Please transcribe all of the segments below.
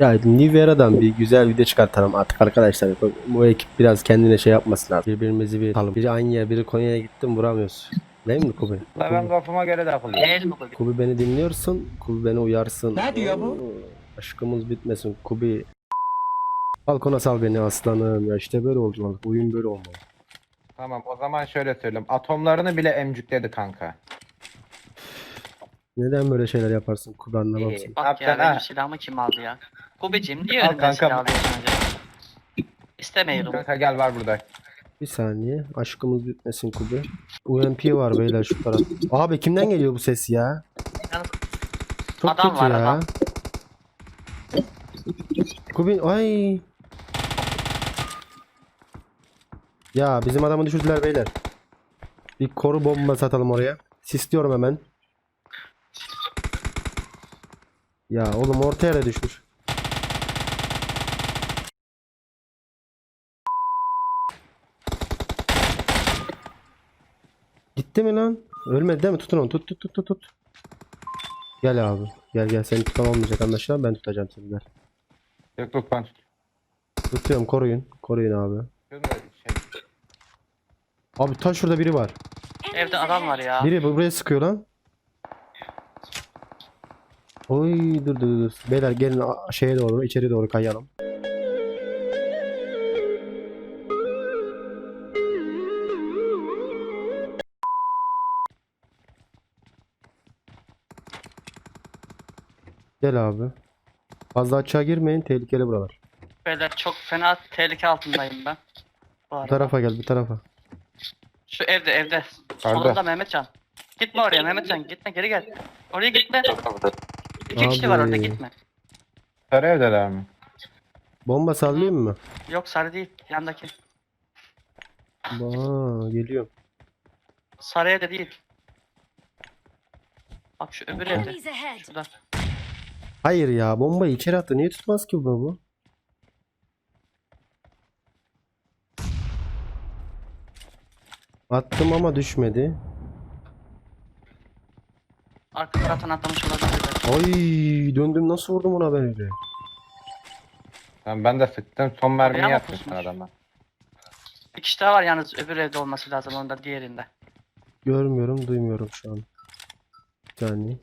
Ya Nivera'dan bir güzel video çıkartalım artık arkadaşlar. Bu- Bu ekip biraz kendine şey yapması lazım. Birbirimizi bir atalım. Biri aynı yer, biri Konya'ya gittim vuramıyoruz. Değil mi Kubi? La ben kafama göre mi bu? Kubi beni dinliyorsun. Kubi beni uyarsın. Ne diyor bu? Aşkımız bitmesin Kubi. Balkona sal beni aslanım. Ya işte böyle olmalı. Oyun böyle olmalı. Tamam o zaman şöyle söyleyeyim. Atomlarını bile emcükledi kanka. Neden böyle şeyler yaparsın Kubi anlamam İyi. seni. Bak ya benim silahımı kim aldı ya? Kubicim niye Al önümden kanka. silah alıyorsun? İstemiyorum. Kanka gel var burada. Bir saniye. Aşkımız bitmesin Kubi. UMP var beyler şu taraf. Abi kimden geliyor bu ses ya? Yalnız Çok Adam kötü var, ya. adam. Kubi ay. Ya bizim adamı düşürdüler beyler. Bir koru bomba satalım oraya. Sisliyorum hemen. Ya oğlum orta yere düşmüş. Gitti mi lan? Ölmedi değil mi? Tutun onu. Tut tut tut tut tut. Gel abi. Gel gel. Seni tutan olmayacak anlaşılan. Ben tutacağım seni. Gel. Yok yok ben tut. Tutuyorum koruyun. Koruyun abi. Abi ta şurada biri var. Evde adam var ya. Biri bu- buraya sıkıyor lan. Oy dur dur dur. Beyler gelin a- şeye doğru içeri doğru kayalım. Gel abi. Fazla açığa girmeyin tehlikeli buralar. Beyler çok fena tehlike altındayım ben. Bu Bu arada. tarafa gel bu tarafa. Şu evde evde. Solunda Mehmetcan. Gitme oraya Mehmetcan gitme geri gel. Oraya gitme. İki kişi var orada Abi. gitme. Sarı evdeler mi? Bomba sallayayım mı? Yok sarı değil yandaki. Aa, geliyorum. Sarı evde değil. Bak şu öbür evde. Enemies ahead. Şurada. Hayır ya bombayı içeri attı. Niye tutmaz ki bu bu? Attım ama düşmedi. Arka taraftan atlamış olabilir. Ay döndüm nasıl vurdum ona ben öyle? Tamam ben de sıktım. Son mermiyi Ayağıma yapmışsın pusmuş. adama. Bir kişi daha var yalnız öbür evde olması lazım onda diğerinde. Görmüyorum duymuyorum şu an. Bir saniye.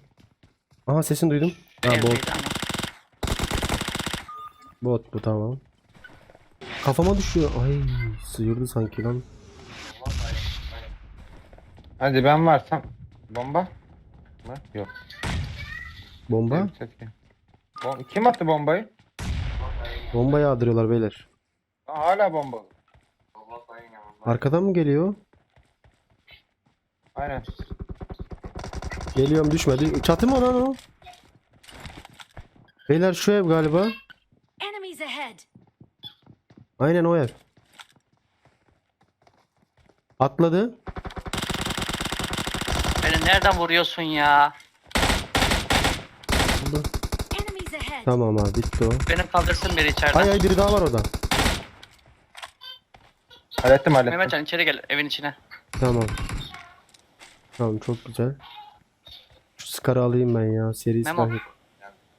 Aha sesini duydum. Ha bot, bot bu tamam. Kafama düşüyor. Ay sıyırdı sanki lan. Hadi ben varsam. Bomba mı? Yok. Bomba. Bom- Kim attı bombayı? Bomba yağdırıyorlar beyler. Hala bomba. Arkadan mı geliyor? Aynen. Geliyorum düşmedi. Çatı mı lan o? Beyler şu ev galiba. Aynen o ev. Atladı. Beni nereden vuruyorsun ya? Tamam abi bitti o. Beni kaldırsın biri içeriden. Ay ay biri daha var orada. Hallettim hallettim. Mehmetcan içeri gel evin içine. Tamam. Tamam çok güzel. Şu Scar'ı alayım ben ya. Seri Memo. silah yok.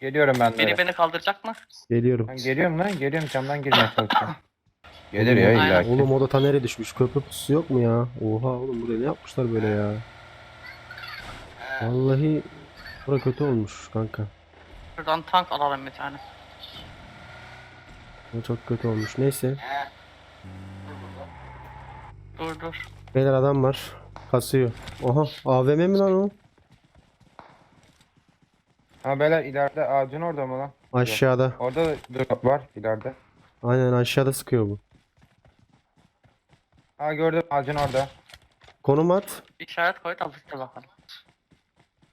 Geliyorum ben Biri de. beni kaldıracak mı? Geliyorum. Ben geliyorum lan. Geliyorum camdan girmeye çalışıyorum. Gelir ya illa ki. Oğlum o da nereye düşmüş? Köprü pusu yok mu ya? Oha oğlum buraya ne yapmışlar böyle ya? Vallahi bura kötü olmuş kanka. Şuradan tank alalım bir tane. Bu çok kötü olmuş. Neyse. Dur dur. Beyler adam var. Kasıyor. Oha AVM mi lan o? Ha beyler ileride ağacın orada mı lan? Aşağıda. Orada da drop var ileride. Aynen aşağıda sıkıyor bu. Ha gördüm ağacın orada. Konum at. İşaret koy da bitti bakalım.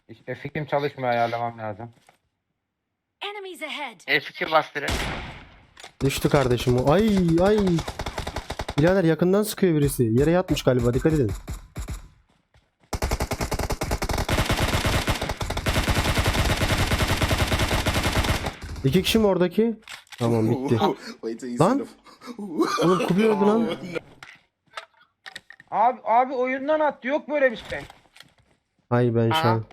İşte fikrim çalışmıyor ayarlamam lazım. Enemies ahead. F2 bas biri. Düştü kardeşim o. Ay ay. Birader yakından sıkıyor birisi. Yere yatmış galiba dikkat edin. İki kişi mi oradaki? Tamam bitti. Lan. Oğlum Kubi öldü lan. Abi abi oyundan attı yok böyle bir şey. Ay ben şu an.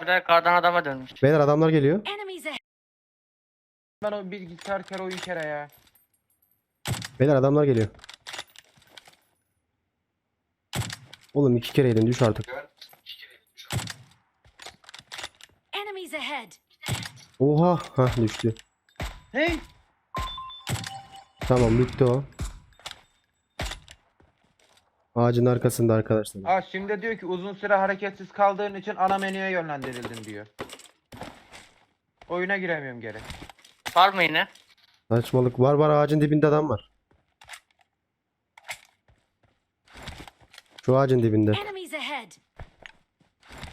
Bir de kardan adama dönmüş. Beyler adamlar geliyor. Ben o bilgisayar kere oyun kere ya. Beyler adamlar geliyor. Oğlum iki kere yedin düş artık. Enemies ahead. Oha. Hah düştü. Hey! Tamam bitti o. Ağacın arkasında arkadaşlar. Aa şimdi diyor ki uzun süre hareketsiz kaldığın için ana menüye yönlendirildin diyor. Oyuna giremiyorum geri. Var mı yine? Saçmalık var var ağacın dibinde adam var. Şu ağacın dibinde.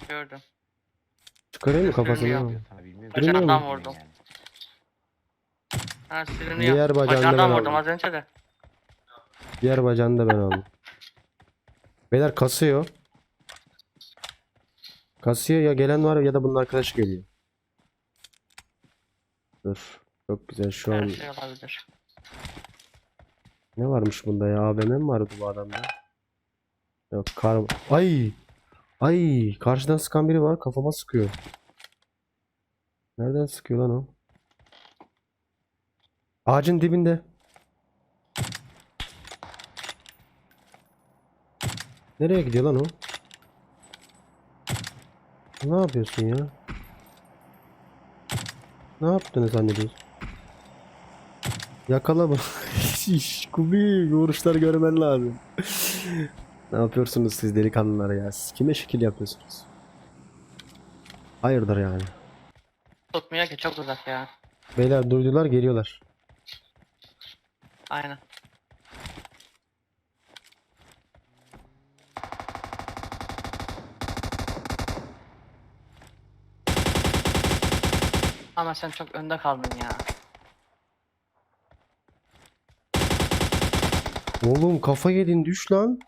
Gördüm. Mı Görünüyor. kafasını? Sana bilmiyorum. Mu? Bacağından vurdum. Ha siliniyor. Diğer Bacağından ben vurdum aldım. az önce de. Diğer bacağını da ben aldım. Beyler kasıyor. Kasıyor ya gelen var ya da bunun arkadaşı geliyor. Dur. Çok güzel şu Her an. şey olabilir. Ne varmış bunda ya? AVM mi vardı bu adamda? Yok kar... Ay! Ay! Karşıdan sıkan biri var. Kafama sıkıyor. Nereden sıkıyor lan o? Ağacın dibinde. Nereye gidiyor lan o? Ne yapıyorsun ya? Ne yaptığını zannediyorsun? Yakala. Şiş, Kubi, vuruşlar görmen lazım. Ne yapıyorsunuz siz delikanlılar ya? Siz kime şekil yapıyorsunuz? Hayırdır yani? Tutmuyor ki çok uzak ya. Beyler durdular geliyorlar. Aynen. Ama sen çok önde kaldın ya. Oğlum kafa yedin düş lan.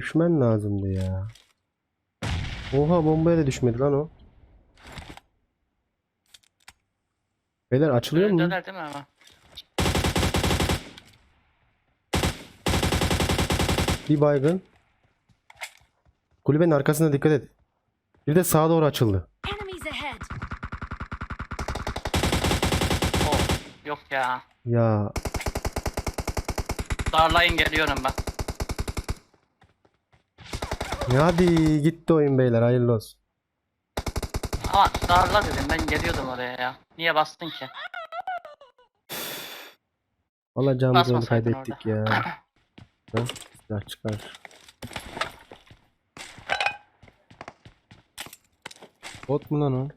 Düşmen lazımdı ya. Oha bombaya da düşmedi lan o. Beyler açılıyor mu? Öndeler değil mi ama? Bir baygın. Kulübenin arkasına dikkat et. Bir de sağa doğru açıldı. Oh, yok ya. Ya Darlayın geliyorum ben. Hadi gitti oyun beyler hayırlı olsun. Ama darla dedim ben geliyordum oraya ya. Niye bastın ki? Alacağımız oyunu Basmasaydın kaybettik ya. Ha? Silah çıkar. Bot mu lan o?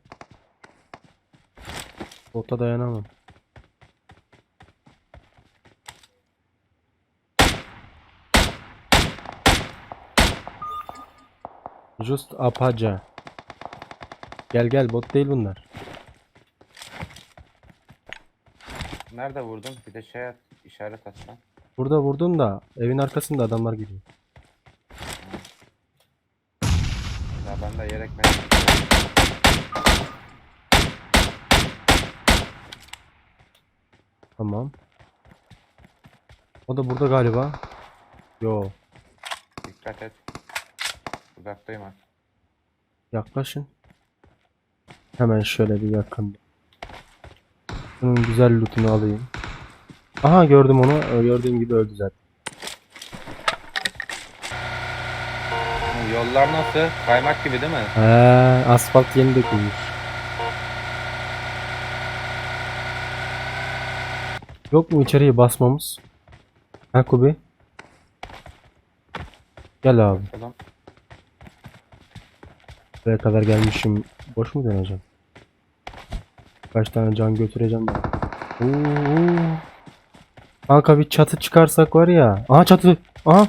Bota dayanamam. Just apaca. Gel gel bot değil bunlar. Nerede vurdun? Bir de şey at, işaret at lan. Burada vurdum da evin arkasında adamlar gidiyor. Ya ben de yelek merak Tamam. O da burada galiba. Yo, Dikkat et. Uzaktayım ha. yaklaşın. Hemen şöyle bir yakın. Bunun güzel lootunu alayım. Aha gördüm onu. Ö- Gördüğüm gibi öldü zaten. Yollar nasıl? Kaymak gibi değil mi? He, asfalt yeni dökülmüş. Yok mu içeriye basmamız? Ha Kubi? Gel abi. Bakalım. Buraya kadar gelmişim. Boş mu döneceğim? Kaç tane can götüreceğim ben. Oo. Kanka bir çatı çıkarsak var ya. Aha çatı. Aha.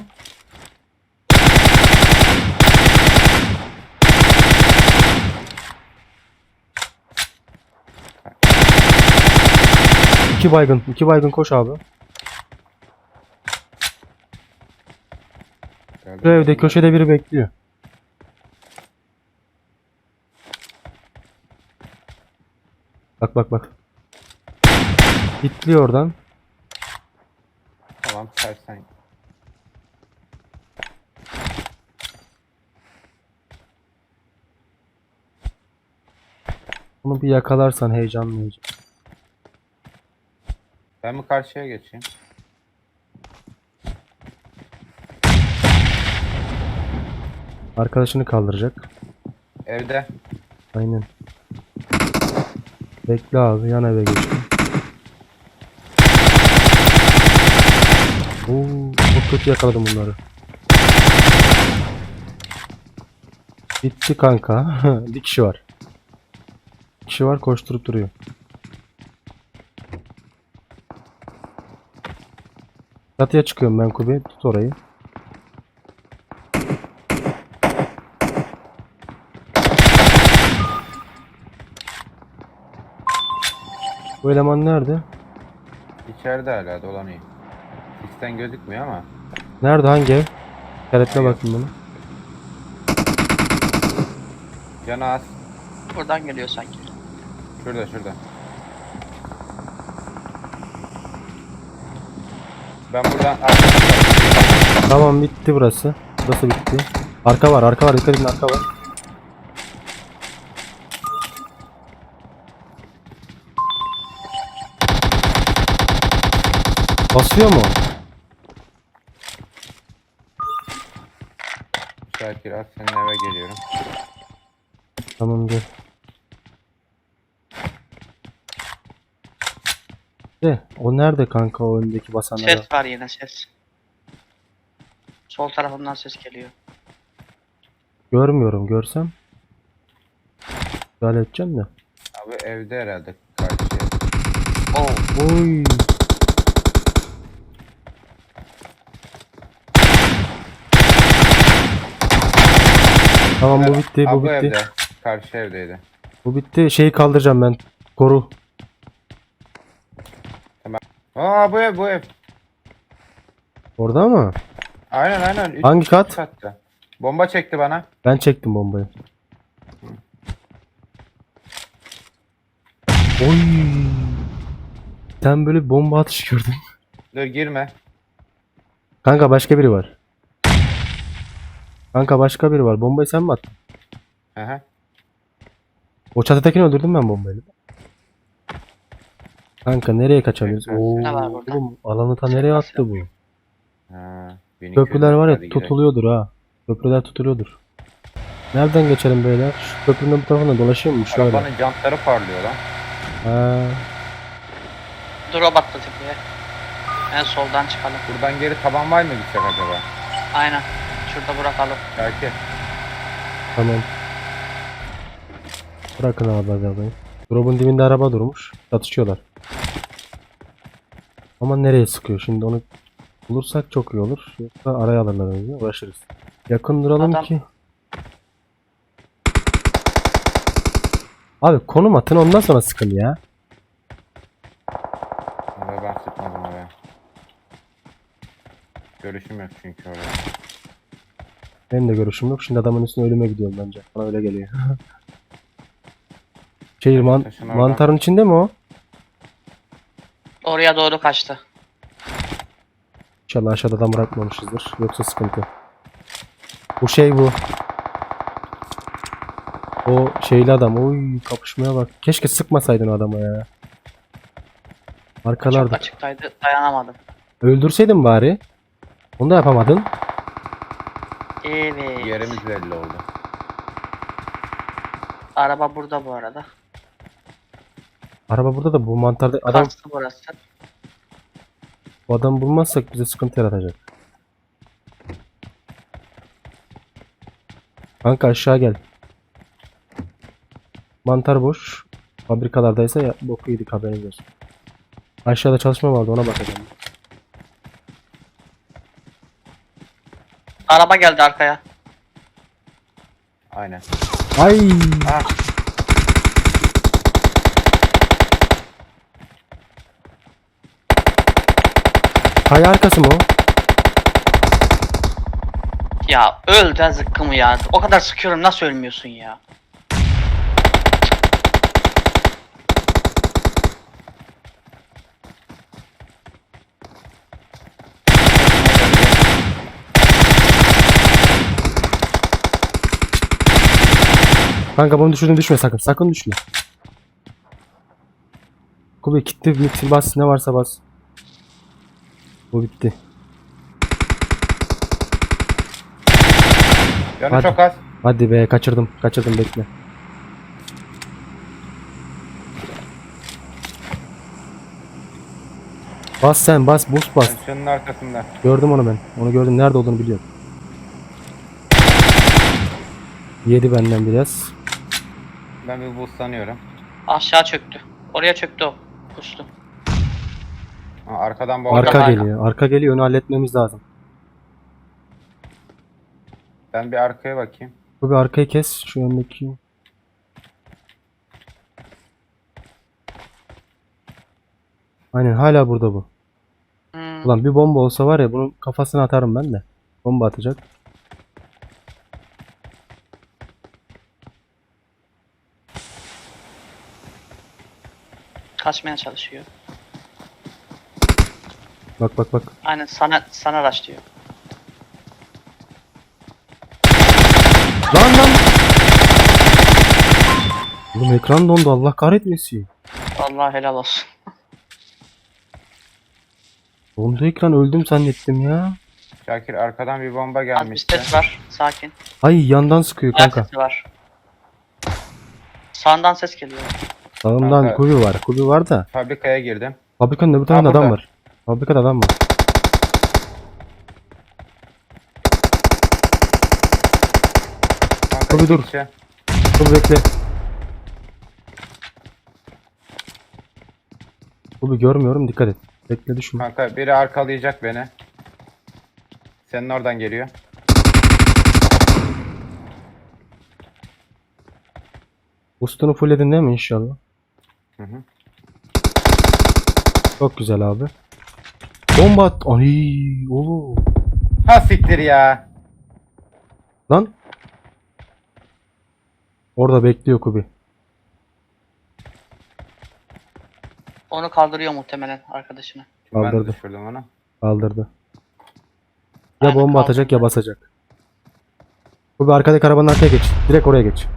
İki baygın. iki baygın koş abi. Şu evde köşede biri bekliyor. Bak bak bak. Hitliyor oradan. Tamam sersen. Bunu bir yakalarsan heyecanlayacağım. Ben mi karşıya geçeyim? Arkadaşını kaldıracak. Evde. Aynen. Bekle abi yan eve geçtim. Oo, çok kötü yakaladım bunları. Bitti kanka. bir kişi var. Bir kişi var koşturup duruyor. Çatıya çıkıyorum ben Kubi. Tut orayı. Bu eleman nerede? İçeride hala dolanıyor. X'ten gözükmüyor ama. Nerede hangi ev? İşaretle Hayır. bakayım bunu. Canı az. Buradan geliyor sanki. Şurada şurada. Ben buradan Tamam bitti burası. Burası bitti. Arka var arka var dikkat edin arka var. Basıyor mu? Şakir az senin eve geliyorum. Tamam gel. De, o nerede kanka o öndeki basanlar? Ses var yine ses. Sol tarafımdan ses geliyor. Görmüyorum görsem. Müdahale edeceğim de. Abi evde herhalde karşıya. Oo. Oy. Tamam bu bitti bu bitti. evde. Karşı evdeydi. Bu bitti. Şeyi kaldıracağım ben. Koru. Aa bu ev bu ev. Orada mı? Aynen aynen. Üç, Hangi kat? üç katta. Bomba çekti bana. Ben çektim bombayı. Oy. Sen böyle bomba atış gördün. Dur girme. Kanka başka biri var. Kanka başka biri var. Bombayı sen mi attın? Aha. O çatıdakini öldürdüm ben bombayla. Kanka nereye kaçabiliriz? Oo, Ne var burada? oğlum alanı ta nereye attı bu? Ha. 1200 Köprüler var ya tutuluyordur ha. Köprüler tutuluyordur. Nereden geçelim beyler? Şu köprünün bu tarafından dolaşayım mı? Şöyle. Arabanın jantları parlıyor lan. Ha, Drop attı tepeye. En soldan çıkalım. Buradan geri taban var mı gitsek acaba? Aynen. Şurada bırakalım. Şakir. tamam. Bırakın abi arabayı. Drop'un dibinde araba durmuş. Çatışıyorlar. Ama nereye sıkıyor? Şimdi onu bulursak çok iyi olur. Yoksa araya alırlar önce. Uğraşırız. Yakın duralım Adam- ki. Abi konum atın ondan sonra sıkın ya. Ben sıkmadım oraya. Görüşüm yok çünkü oraya. Benim de görüşüm yok. Şimdi adamın üstüne ölüme gidiyorum bence. Bana öyle geliyor. Şehir man Taşın oradan. mantarın içinde mi o? Oraya doğru kaçtı. İnşallah aşağıda adam bırakmamışızdır. Yoksa sıkıntı. Bu şey bu. O şeyli adam. Oy kapışmaya bak. Keşke sıkmasaydın adama ya. Çok Arkalarda. açıktaydı. Dayanamadım. Öldürseydin bari. Onu da yapamadın. Evet. Yerimiz belli oldu. Araba burada bu arada. Araba burada da bu mantarda adam Kastı burası. bu adamı bulmazsak bize sıkıntı yaratacak. Kanka aşağı gel. Mantar boş. Fabrikalardaysa ya boku yedik haberiniz olsun. Aşağıda çalışma vardı ona bakacağım. Araba geldi arkaya. Aynen. Ay! Ah. Kaya arkası mı o? Ya öl de zıkkımı ya. O kadar sıkıyorum nasıl ölmüyorsun ya? Kanka bunu düşürdün düşme sakın. Sakın düşme. Kubi gitti. Mixi bas. Ne varsa bas. Bu bitti. Canı Hadi. çok az. Hadi be kaçırdım. Kaçırdım bekle. Bas sen bas boost bas. Şunun arkasında. Gördüm onu ben. Onu gördüm. Nerede olduğunu biliyorum. Yedi benden biraz. Ben bir boostlanıyorum. Aşağı çöktü. Oraya çöktü o. Kustu. Ha, arkadan bomba. Arka arka. geliyor. Arka geliyor. Onu halletmemiz lazım. Ben bir arkaya bakayım. Bu bir arkayı kes. Şu öndeki. Aynen hala burada bu. Hmm. Ulan bir bomba olsa var ya bunun kafasına atarım ben de. Bomba atacak. Kaçmaya çalışıyor. Bak bak bak. Aynen sana sana araştırıyor. Lan lan. Oğlum ekran dondu Allah kahretmesin. Allah helal olsun. Dondu ekran öldüm zannettim ya. Şakir arkadan bir bomba Az bir gelmişti. ses var. Sakin. Ay yandan sıkıyor Ayak kanka. sesi var. Sağından ses geliyor. Sağımdan Kanka. kubi var. Kubi var da. Fabrikaya girdim. Fabrikanın öbür tarafında burada. adam var. Fabrikada adam var. Kanka Tabii iki dur. kişi. Kubi bekle. Kubi görmüyorum dikkat et. Bekle düşme. Kanka biri arkalayacak beni. Senin oradan geliyor. Boostunu fullledin değil mi inşallah? Hı hı. Çok güzel abi. Bomba at. Ay oğlum. Ha siktir ya. Lan. Orada bekliyor Kubi. Onu kaldırıyor muhtemelen arkadaşını. Ben Kaldırdı. düşürdüm onu. Kaldırdı. Ya Aynen, bomba atacak ya basacak. Kubi arkadaki arabanın arkaya geç. Direkt oraya geç.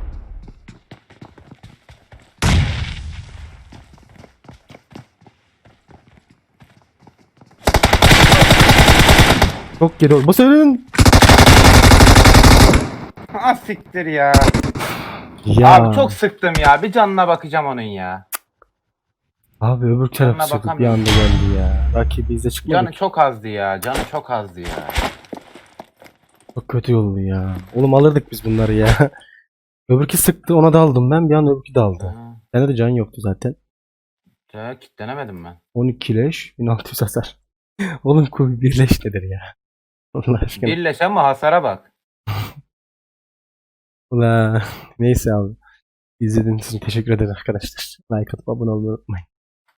Çok geri ol. Basın. Ha siktir ya. Ya. Abi çok sıktım ya. Bir canına bakacağım onun ya. Abi öbür taraf çıktı bir anda geldi ya. Rakibi bize çıkmadı. Canı ki. çok azdı ya. Canı çok azdı ya. Çok kötü oldu ya. Oğlum alırdık biz bunları ya. Öbürkü sıktı ona da aldım ben bir an öbürkü de aldı. Ha, Sende de can yoktu zaten. ya kitlenemedim ben. 12 leş 1600 hasar. Oğlum kubi bir leş nedir ya? Allah aşkına. Birleş ama hasara bak. Ula. Neyse abi. İzlediğiniz için teşekkür ederim arkadaşlar. Like atıp abone olmayı unutmayın.